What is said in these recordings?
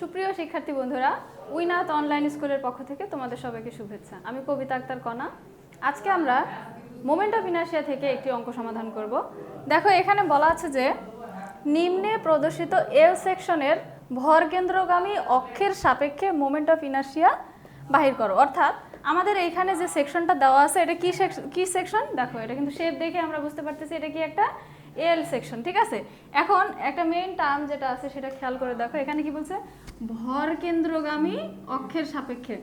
সুপ্রিয় শিক্ষার্থী বন্ধুরা, উইনাথ অনলাইন স্কুলের পক্ষ থেকে তোমাদের সবাইকে শুভেচ্ছা। আমি কবিতা আক্তার কণা। আজকে আমরা মোমেন্ট অফ ইনার্শিয়া থেকে একটি অঙ্ক সমাধান করব। দেখো, এখানে বলা আছে যে, নিম্নে প্রদর্শিত এল সেকশনের ভরকেন্দ্রগামী অক্ষের সাপেক্ষে মোমেন্ট অফ ইনার্শিয়া বাহির করো। অর্থাৎ, আমাদের এইখানে যে সেকশনটা দেওয়া আছে, এটা কি কি সেকশন দেখো, এটা কিন্তু শেপ দেখে আমরা বুঝতে পারতেছি এটা কি একটা এল সেকশন ঠিক আছে? এখন একটা মেইন টার্ম যেটা আছে, সেটা খেয়াল করে দেখো। এখানে কি বলছে? ভর কেন্দ্রগামী অক্ষের সাপেক্ষে।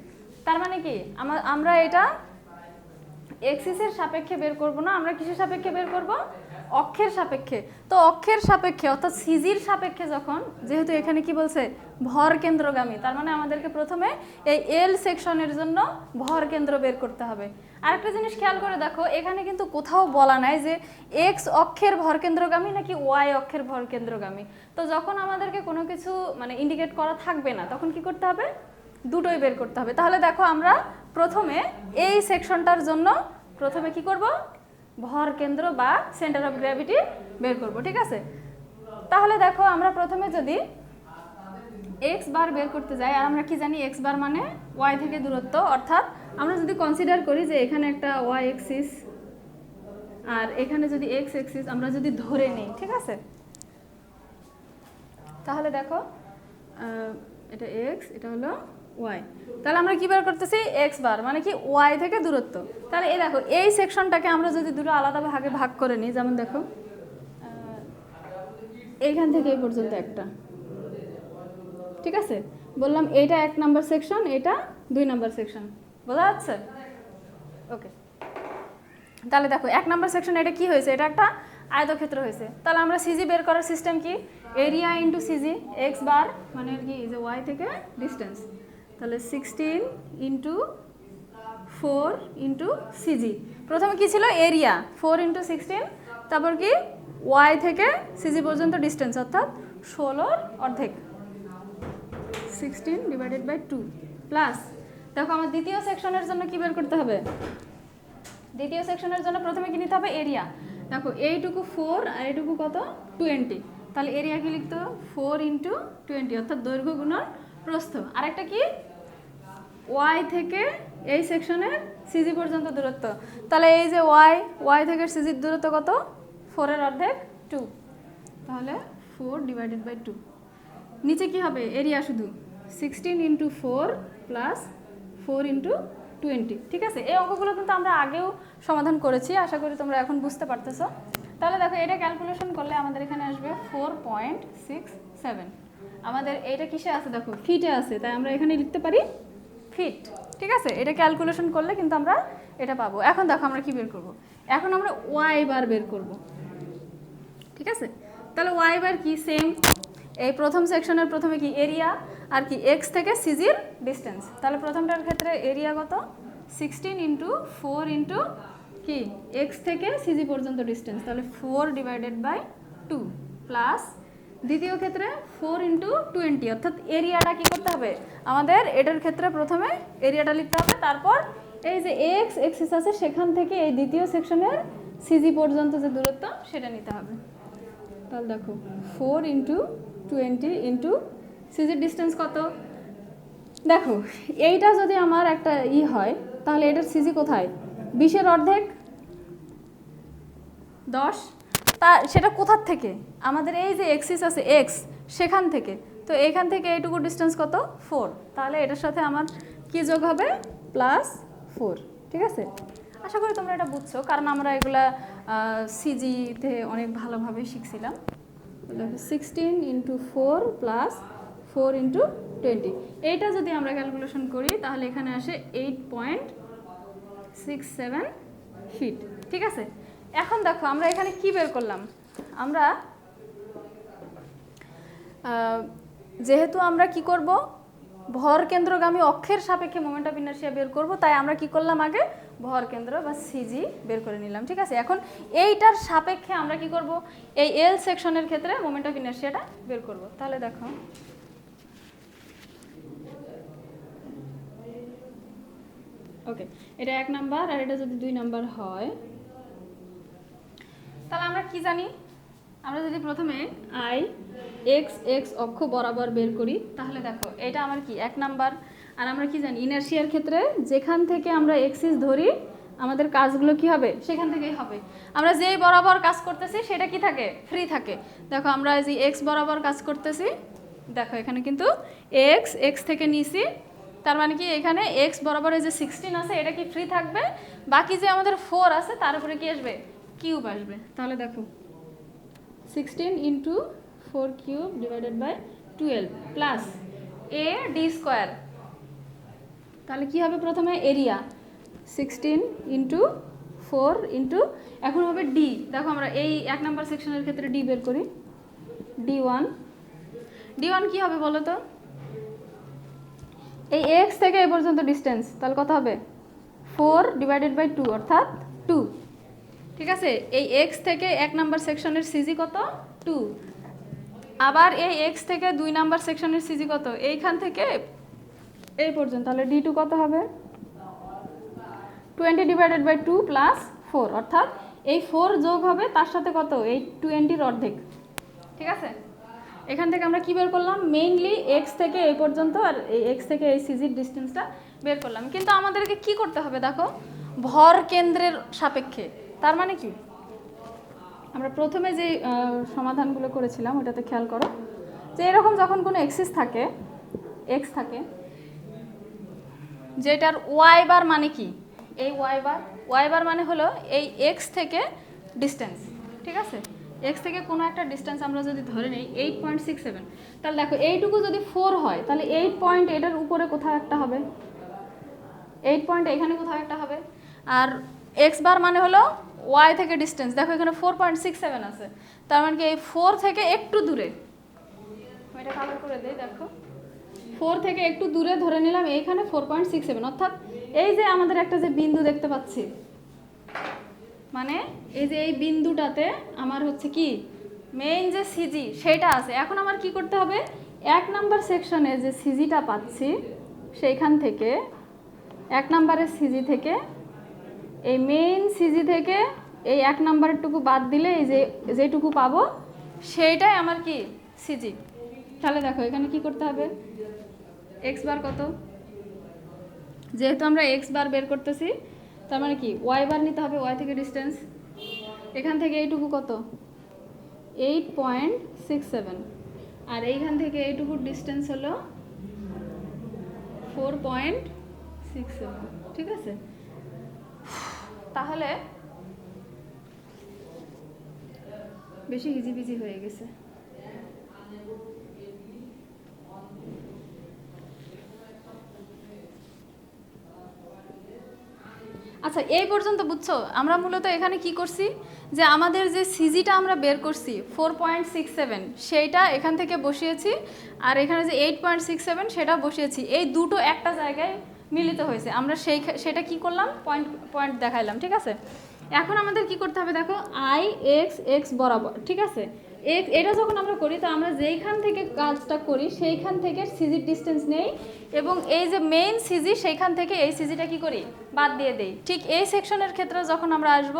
তার মানে কি? আমা- আমরা এটা এক্সিসের সাপেক্ষে বের করব না, আমরা কিসের সাপেক্ষে বের করব? অক্ষের সাপেক্ষে। তো অক্ষের সাপেক্ষে, অর্থাৎ সিজির সাপেক্ষে যখন, যেহেতু এখানে কি বলছে? ভর কেন্দ্রগামী। তার মানে আমাদেরকে প্রথমে এই এল সেকশনের জন্য ভর কেন্দ্র বের করতে হবে। আরেকটা জিনিস খেয়াল করে দেখো, এখানে কিন্তু কোথাও বলা নাই যে এক্স অক্ষের ভর কেন্দ্রগামী নাকি ওয়াই অক্ষের ভর কেন্দ্রগামী। তো যখন আমাদেরকে কোনো কিছু মানে ইন্ডিকেট করা থাকবে না, তখন কি করতে হবে? দুটোই বের করতে হবে। তাহলে দেখো আমরা প্রথমে এই সেকশনটার জন্য প্রথমে কি করব? ভর কেন্দ্র বা সেন্টার অফ গ্র্যাভিটি বের করব, ঠিক আছে? তাহলে দেখো, আমরা প্রথমে যদি এক্স বার বের করতে যাই, আর আমরা কি জানি এক্স বার মানে ওয়াই থেকে দূরত্ব, অর্থাৎ আমরা যদি কনসিডার করি যে এখানে একটা ওয়াই এক্সিস আর এখানে যদি এক্স এক্সিস আমরা যদি ধরে নিই, ঠিক আছে? তাহলে দেখো এটা এক্স এটা হলো ওয়াই তাহলে আমরা কী বার করতেছি? এক্স বার মানে কি ওয়াই থেকে দূরত্ব। তাহলে এই দেখো, এই সেকশনটাকে আমরা যদি দুটো আলাদা ভাগে ভাগ করে নিই, যেমন দেখো এইখান থেকে এই পর্যন্ত একটা। ঠিক আছে? বললাম এইটা এক নাম্বার সেকশন এটা দুই নাম্বার সেকশন বোঝা যাচ্ছে? ওকে তাহলে দেখো, এক নাম্বার সেকশন এটা কি হয়েছে? এটা একটা আয়তক্ষেত্র হয়েছে। তাহলে আমরা সিজি বের করার সিস্টেম কি? Area into CG X bar মানে কি যে ওয়াই থেকে ডিস্টেন্স তাহলে sixteen into four into CG প্রথমে কী ছিল? এরিয়া ফোর ইন্টু সিক্সটিন তারপর কি? ওয়াই থেকে সিজি পর্যন্ত ডিস্টেন্স অর্থাৎ ষোলোর অর্ধেক। Sixteen divided by two plus দেখো আমার দ্বিতীয় সেকশনের জন্য কী বের করতে হবে? দ্বিতীয় সেকশনের জন্য প্রথমে কি নিতে হবে? এরিয়া দেখো, এইটুকু ফোর আর এইটুকু কত? টোয়েন্টি তাহলে এরিয়া কি লিখতে ফোর ইন্টু টোয়েন্টি অর্থাৎ দৈর্ঘ্য গুণন প্রস্থ। আরেকটা কি? ওয়াই থেকে এই সেকশনের সিজি পর্যন্ত দূরত্ব। তাহলে এই যে ওয়াই ওয়াই থেকে সিজির দূরত্ব কত? ফোরের অর্ধেক টু তাহলে ফোর ডিভাইডেড বাই টু নিচে কি হবে? এরিয়া শুধু। Sixteen into four plus four into twenty ঠিক আছে? এই অঙ্কগুলো কিন্তু আমরা আগেও সমাধান করেছি। আশা করি তোমরা এখন বুঝতে পারতেছো। তাহলে দেখো, এটা ক্যালকুলেশন করলে আমাদের এখানে আসবে ফোর পয়েন্ট সিক্স সেভেন আমাদের এইটা কিসে আছে দেখো? ফিটে আছে। তাই আমরা এখানে লিখতে পারি ফিট ঠিক আছে? এটা ক্যালকুলেশন করলে কিন্তু আমরা এটা পাবো। এখন দেখো আমরা কি বের করব? এখন আমরা ওয়াই বার বের করব। ঠিক আছে? তাহলে ওয়াই বার কি? সেম এই প্রথম সেকশনের প্রথমে কি এরিয়া আর কি এক্স থেকে সিজির ডিস্টেন্স তাহলে প্রথমটার ক্ষেত্রে এরিয়া কত? সিক্সটিন ইন্টু ফোর ইন্টু কি? এক্স থেকে সিজি পর্যন্ত ডিস্টেন্স তাহলে four divided by two plus দ্বিতীয় ক্ষেত্রে ফোর ইন্টু টোয়েন্টি অর্থাৎ এরিয়াটা কি করতে হবে? আমাদের এটার ক্ষেত্রে প্রথমে এরিয়াটা লিখতে হবে, তারপর এই যে এক্স এক্সিস আছে, সেখান থেকে এই দ্বিতীয় সেকশনের সিজি পর্যন্ত যে দূরত্ব, সেটা নিতে হবে। তাহলে দেখো ফোর ইন্টু টোয়েন্টি ইন্টু সিজির ডিস্টেন্স কত? দেখো, এইটা যদি আমার একটা ই হয়, তাহলে এটার সিজি কোথায়? বিশের অর্ধেক? দশ। তা সেটা কোথার থেকে? আমাদের এই যে এক্সিস আছে এক্স সেখান থেকে। তো এখান থেকে এইটুকু ডিস্টেন্স কত? ফোর তাহলে এটার সাথে আমার কি যোগ হবে? প্লাস ফোর ঠিক আছে? আশা করি তোমরা এটা বুঝছ, কারণ আমরা এগুলা সিজিতে অনেক ভালোভাবে শিখছিলাম। Sixteen into four plus four into twenty এইটা যদি আমরা ক্যালকুলেশন করি, তাহলে এখানে আসে eight point six seven feet ঠিক আছে? এখন দেখো, আমরা এখানে কি বের করলাম? আমরা যেহেতু আমরা কি করব? ভর কেন্দ্রগামী অক্ষের সাপেক্ষে মোমেন্ট অফ বের করব, তাই আমরা কি করলাম আগে? ভর কেন্দ্র বা সিজি বের করে নিলাম, ঠিক আছে? এখন এইটার সাপেক্ষে আমরা কি করব? এই এল সেকশনের ক্ষেত্রে মোমেন্ট অফ বের করব। তাহলে দেখো ওকে এটা এক নাম্বার আর এটা যদি দুই নাম্বার হয় তাহলে আমরা কি জানি? আমরা যদি প্রথমে আই এক্স এক্স অক্ষ বরাবর বের করি, তাহলে দেখো, এটা আমার কি? এক নাম্বার। আর আমরা কি জানি? ইনার্শিয়ার ক্ষেত্রে যেখান থেকে আমরা এক্সিস ধরি, আমাদের কাজগুলো কি হবে? সেখান থেকেই হবে। আমরা যেই বরাবর কাজ করতেছি, সেটা কি থাকে? ফ্রি থাকে। দেখো, আমরা যে এক্স বরাবর কাজ করতেছি, দেখো, এখানে কিন্তু এক্স এক্স থেকে নিয়েছি তার মানে কি? এখানে এক্স বরাবর যে সিক্সটিন আছে, এটা কি ফ্রি থাকবে? বাকি যে আমাদের ফোর আছে, তার উপরে কি আসবে? কিউব আসবে। তাহলে দেখো। Sixteen into four cube divided by twelve plus A D square. তাহলে কি হবে প্রথমে? Area. Sixteen into four into, এখন হবে ডি। দেখো আমরা এই এক নাম্বার সেকশনের ক্ষেত্রে ডি বের করি। D one. ডি ওয়ান কী হবে বলো তো? এই এক্স থেকে এ পর্যন্ত ডিস্টেন্স। তাহলে কত হবে? ফোর ডিভাইডেড বাই টু, অর্থাৎ টু। ঠিক আছে? এই এক্স থেকে এক নাম্বার সেকশনের সিজি কত? টু আবার এই এক্স থেকে দুই নাম্বার সেকশনের সিজি কত? এইখান থেকে এই পর্যন্ত। তাহলে ডি টু কত হবে? Twenty divided by two plus four অর্থাৎ এই ফোর যোগ হবে তার সাথে কত? এই টোয়েন্টির অর্ধেক। ঠিক আছে? এখান থেকে আমরা কি বের করলাম? মেইনলি এক্স থেকে এই পর্যন্ত আর এই এক্স থেকে এই সিজির ডিস্টেন্সটা বের করলাম। কিন্তু আমাদেরকে কি করতে হবে দেখো? ভর কেন্দ্রের সাপেক্ষে। তার মানে কি? আমরা প্রথমে যে সমাধানগুলো করেছিলাম, ওটাতে খেয়াল করো, যে এরকম যখন কোনো এক্সিস থাকে এক্স থাকে, যেটার ওয়াই বার মানে কি? এই ওয়াই বার ওয়াই বার মানে হলো এই এক্স থেকে ডিস্টেন্স ঠিক আছে? এক্স থেকে কোনো একটা ডিস্টেন্স আমরা যদি ধরে নিই এইট পয়েন্ট সিক্স সেভেন তাহলে দেখো এইটুকু যদি ফোর হয়, তাহলে এইট পয়েন্ট এটার উপরে কোথাও একটা হবে এইট পয়েন্ট এখানে কোথাও একটা হবে, আর এক্স বার মানে হলো ওয়াই থেকে ডিস্টেন্স দেখো এখানে ফোর পয়েন্ট সিক্স সেভেন আছে। তার মানে কি এই ফোর থেকে একটু দূরে। এটা কালার করে দিই, দেখো। ফোর থেকে একটু দূরে ধরে নিলাম এইখানে ফোর পয়েন্ট সিক্স সেভেন অর্থাৎ এই যে আমাদের একটা যে বিন্দু দেখতে পাচ্ছি মানে এই যে এই বিন্দুটাতে আমার হচ্ছে কি মেইন যে সিজি সেটা আছে। এখন আমার কি করতে হবে? এক নাম্বার সেকশনে যে সিজিটা পাচ্ছি, সেইখান থেকে, এক নাম্বারের সিজি থেকে এই মেইন সিজি থেকে এই এক নাম্বারের টুকু বাদ দিলে এই যে, যেটুকু পাবো, সেইটাই আমার কি সিজি তাহলে দেখো, এখানে কি করতে হবে? এক্স বার কত? যেহেতু আমরা এক্স বার বের করতেছি, তার মানে কি? ওয়াই বার নিতে হবে ওয়াই থেকে ডিস্টেন্স এখান থেকে এইটুকু কত? এইট পয়েন্ট সিক্স সেভেন আর এইখান থেকে এইটুকুর ডিস্টেন্স হলো ফোর পয়েন্ট সিক্স সেভেন ঠিক আছে? তাহলে বেশি হিজিবিজি হয়ে গেছে। আচ্ছা এই পর্যন্ত বুঝছ? আমরা মূলত এখানে কি করছি? যে আমাদের যে সিজিটা আমরা বের করছি ফোর পয়েন্ট সিক্স সেভেন সেইটা এখান থেকে বসিয়েছি, আর এখানে যে এইট পয়েন্ট সিক্স সেভেন সেটা বসিয়েছি। এই দুটো একটা জায়গায় মিলিত হয়েছে। আমরা সেই সেটা কি করলাম? পয়েন্ট পয়েন্ট দেখাইলাম, ঠিক আছে? এখন আমাদের কি করতে হবে দেখো? আই এক্স এক্স বরাবর, ঠিক আছে? এক্স এটা যখন আমরা করি, তো আমরা যেইখান থেকে কাজটা করি, সেইখান থেকে সিজির ডিস্টেন্স নেই এবং এই যে মেইন সিজি সেইখান থেকে এই সিজিটা কি করি? বাদ দিয়ে দেই। ঠিক এই সেকশনের ক্ষেত্রে যখন আমরা আসব,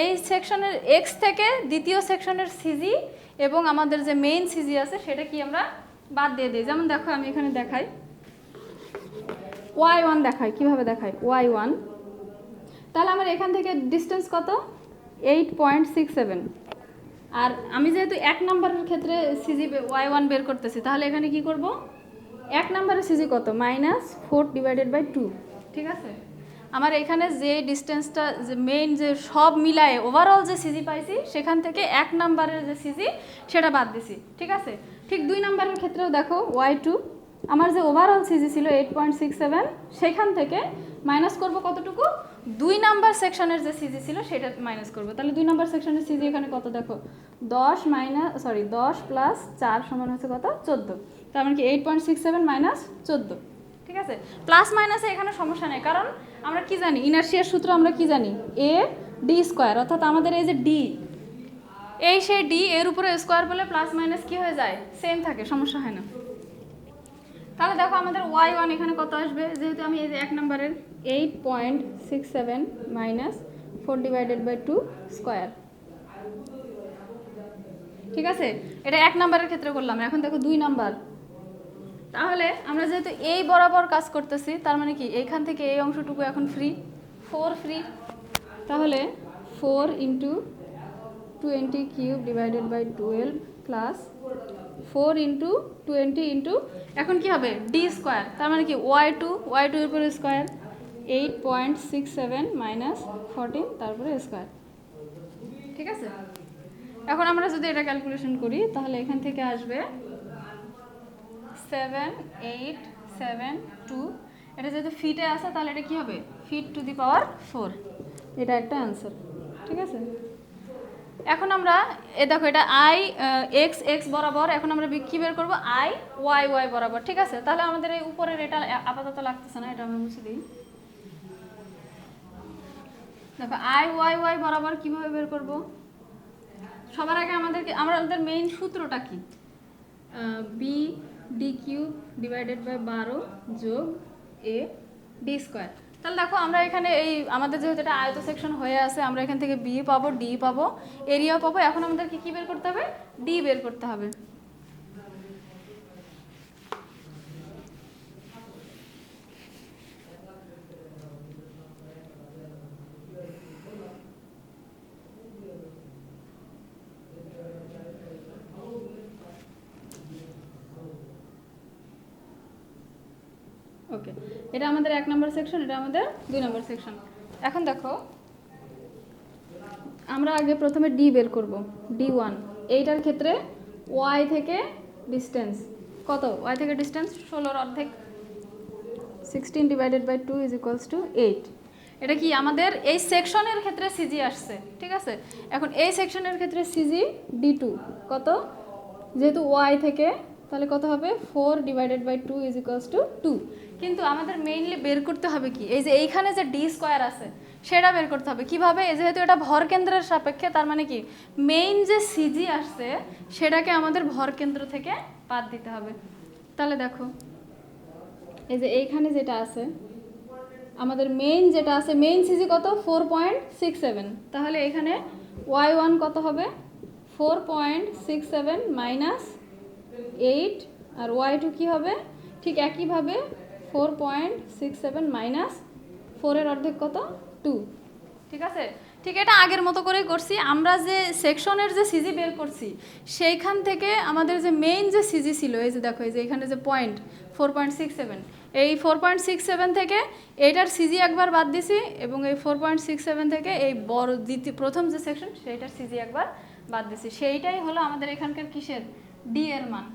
এই সেকশনের এক্স থেকে দ্বিতীয় সেকশনের সিজি এবং আমাদের যে মেইন সিজি আছে, সেটা কি আমরা বাদ দিয়ে দিই। যেমন দেখো, আমি এখানে দেখাই। ওয়াই ওয়ান দেখায় কীভাবে দেখায় ওয়াই ওয়ান তাহলে আমার এখান থেকে ডিস্টেন্স কত? এইট পয়েন্ট সিক্স সেভেন আর আমি যেহেতু এক নাম্বারের ক্ষেত্রে সিজি ওয়াই ওয়ান বের করতেছি, তাহলে এখানে কি করব? এক নাম্বারের সিজি কত? Minus four divided by two ঠিক আছে? আমার এখানে যে ডিস্টেন্সটা যে মেইন যে সব মিলায়ে ওভারঅল যে সিজি পাইছি, সেখান থেকে এক নাম্বারের যে সিজি সেটা বাদ দিছি। ঠিক আছে? ঠিক দুই নাম্বারের ক্ষেত্রেও দেখো ওয়াই টু আমার যে ওভারঅল সিজি ছিল এইট পয়েন্ট সিক্স সেভেন সেখান থেকে মাইনাস করব কতটুকু? দুই নাম্বার সেকশনের যে সিজি ছিল সেটা মাইনাস করব। তাহলে দুই নাম্বার সেকশনের সিজি এখানে কত দেখো? দশ মাইনাস সরি দশ প্লাস চার সমান হচ্ছে কত? চোদ্দ। তার মানে কি eight point six seven minus চোদ্দ। ঠিক আছে? প্লাস মাইনাসে এখানে সমস্যা নেই। কারণ আমরা কি জানি? ইনার্শিয়ার সূত্র আমরা কি জানি? এ ডি স্কোয়ার অর্থাৎ আমাদের এই যে ডি এই সেই ডি এর উপরে স্কোয়ার বলে প্লাস মাইনাস কি হয়ে যায়? সেম থাকে, সমস্যা হয় না। তাহলে দেখো আমাদের ওয়াই ওয়ান এখানে কত আসবে? যেহেতু আমি এই যে এক নম্বরের eight point six seven minus four divided by two square ঠিক আছে? এটা এক নাম্বারের ক্ষেত্রে করলাম। এখন দেখো দুই নাম্বার। তাহলে আমরা যেহেতু এই বরাবর কাজ করতেছি, তার মানে কি? এইখান থেকে এই অংশটুকু এখন ফ্রি ফোর ফ্রি তাহলে four into twenty cube divided by twelve plus four into twenty into, এখন কি হবে? D square. তার মানে কি? ওয়াই টু ওয়াই টু এর উপরে square. Eight point six seven minus fourteen, তারপরে স্কোয়ার। ঠিক আছে? এখন আমরা যদি এটা ক্যালকুলেশন করি, তাহলে এখান থেকে আসবে সেভেন, এইট, সেভেন, টু। এটা যেহেতু ফিটে আসে তাহলে এটা কী হবে? Feet to the power four. এটা একটা অ্যান্সার। ঠিক আছে? এখন আমরা এ দেখো এটা আই এক্স এক্স বরাবর, এখন আমরা কি বের করব? আই ওয়াই ওয়াই বরাবর, ঠিক আছে? তাহলে আমাদের এই উপরের এটা আপাতত লাগতেছে না, এটা আমি মুছে দিই। দেখো আই ওয়াই ওয়াই বরাবর কীভাবে বের করব? সবার আগে আমাদেরকে, আমাদের মেইন সূত্রটা কি? B D cube divided by বারো যোগ এ ডি স্কোয়ার তাহলে দেখো আমরা এখানে এই আমাদের যেহেতু এটা আয়ত সেকশন হয়ে আছে, আমরা এখান থেকে বি পাবো ডি পাবো এরিয়া পাবো, এখন আমাদেরকে কি বের করতে হবে? ডি বের করতে হবে। ওকে এটা আমাদের এক নম্বর সেকশন এটা আমাদের দুই নম্বর সেকশন এখন দেখো, আমরা আগে প্রথমে ডি বের করব ডি ওয়ান এইটার ক্ষেত্রে ওয়াই থেকে ডিস্টেন্স কত? ওয়াই থেকে ডিস্টেন্স ষোলোর অর্ধেক। Sixteen divided by two is equals to eight এটা কি আমাদের এই সেকশনের ক্ষেত্রে সিজি আসছে, ঠিক আছে? এখন এই সেকশনের ক্ষেত্রে সিজি ডি টু কত? যেহেতু ওয়াই থেকে, তাহলে কত হবে? Four divided by two is equals to two কিন্তু আমাদের মেইনলি বের করতে হবে কি? এই যে এইখানে যে ডি স্কোয়ার আছে, সেটা বের করতে হবে। কীভাবে? যেহেতু এটা ভর কেন্দ্রের সাপেক্ষে, তার মানে কি? মেইন যে সিজি আসছে, সেটাকে আমাদের ভর কেন্দ্র থেকে বাদ দিতে হবে। তাহলে দেখো, এই যে এইখানে যেটা আছে, আমাদের মেইন যেটা আছে মেইন সিজি কত? ফোর পয়েন্ট সিক্স সেভেন তাহলে এখানে ওয়াই ওয়ান কত হবে? Four point six seven minus eight আর ওয়াই টু কী হবে? ঠিক একইভাবে four point six seven minus ফোরের অর্ধেক কত? টু ঠিক আছে? ঠিক এটা আগের মতো করেই করছি। আমরা যে সেকশনের যে সিজি বের করছি, সেইখান থেকে আমাদের যে মেইন যে সিজি ছিল, এই যে দেখো, এই যে এখানে যে point four point six seven এই ফোর পয়েন্ট সিক্স সেভেন থেকে এইটার সিজি একবার বাদ দিছি এবং এই ফোর পয়েন্ট সিক্স সেভেন থেকে এই বড় দ্বিতীয়, প্রথম যে সেকশন সেইটার সিজি একবার বাদ দিছি। সেইটাই হলো আমাদের এখানকার কিসের? ডি এর মান।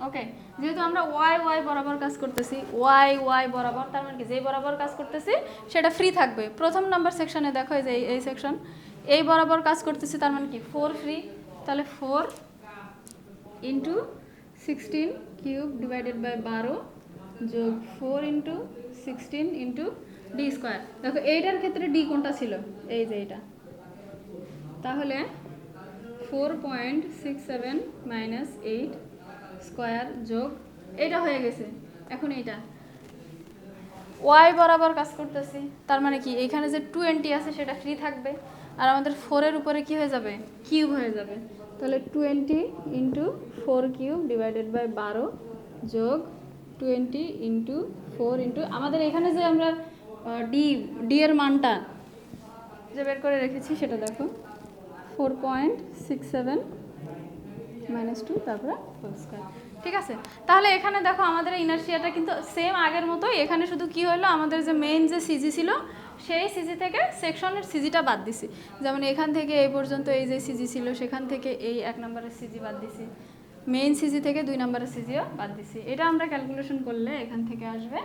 ওকে যেহেতু আমরা ওয়াই ওয়াই বরাবর কাজ করতেছি ওয়াই ওয়াই বরাবর, তার মানে কি যেই বরাবর কাজ করতেছি, সেটা ফ্রি থাকবে। প্রথম নাম্বার সেকশনে দেখো যে এই- এই সেকশন এই বরাবর কাজ করতেছি, তার মানে কি? ফোর ফ্রি তাহলে four into sixteen cube divided by বারো যোগ four into sixteen into D square দেখো, এইটার ক্ষেত্রে ডি কোনটা ছিল? এই যে এইটা। তাহলে four point six seven minus eight square যোগ এটা হয়ে গেছে। এখন এইটা। ওয়াই বরাবর কাজ করতেছি। তার মানে কি? এখানে যে টোয়েন্টি আছে, সেটা ফ্রি থাকবে। আর আমাদের ফোরের উপরে কি হয়ে যাবে? কিউব হয়ে যাবে। তাহলে twenty into four cube divided by বারো যোগ টোয়েন্টি ইন্টু ফোর ইন্টু আমাদের এখানে যে আমরা ডি ডি এর মানটা যে বের করে রেখেছি, সেটা দেখো। Four point six seven minus two তারপরে হোল ঠিক আছে? তাহলে এখানে দেখো আমাদের ইনার্সিয়াটা কিন্তু সেম আগের মতোই। এখানে শুধু কি হলো? আমাদের যে মেইন যে সিজি ছিল, সেই সিজি থেকে সেকশনের সিজিটা বাদ দিছি। যেমন এখান থেকে এই পর্যন্ত এই যে সিজি ছিল, সেখান থেকে এই এক নম্বরের সিজি বাদ দিছি। মেইন সিজি থেকে দুই নম্বরের সিজিও বাদ দিছি। এটা আমরা ক্যালকুলেশন করলে এখান থেকে আসবে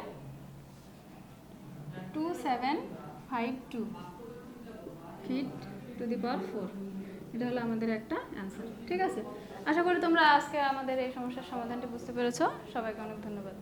two seven five two feet to the power four এটা হলো আমাদের একটা অ্যান্সার ঠিক আছে? আশা করি তোমরা আজকে আমাদের এই সমস্যার সমাধানটি বুঝতে পেরেছ। সবাইকে অনেক ধন্যবাদ।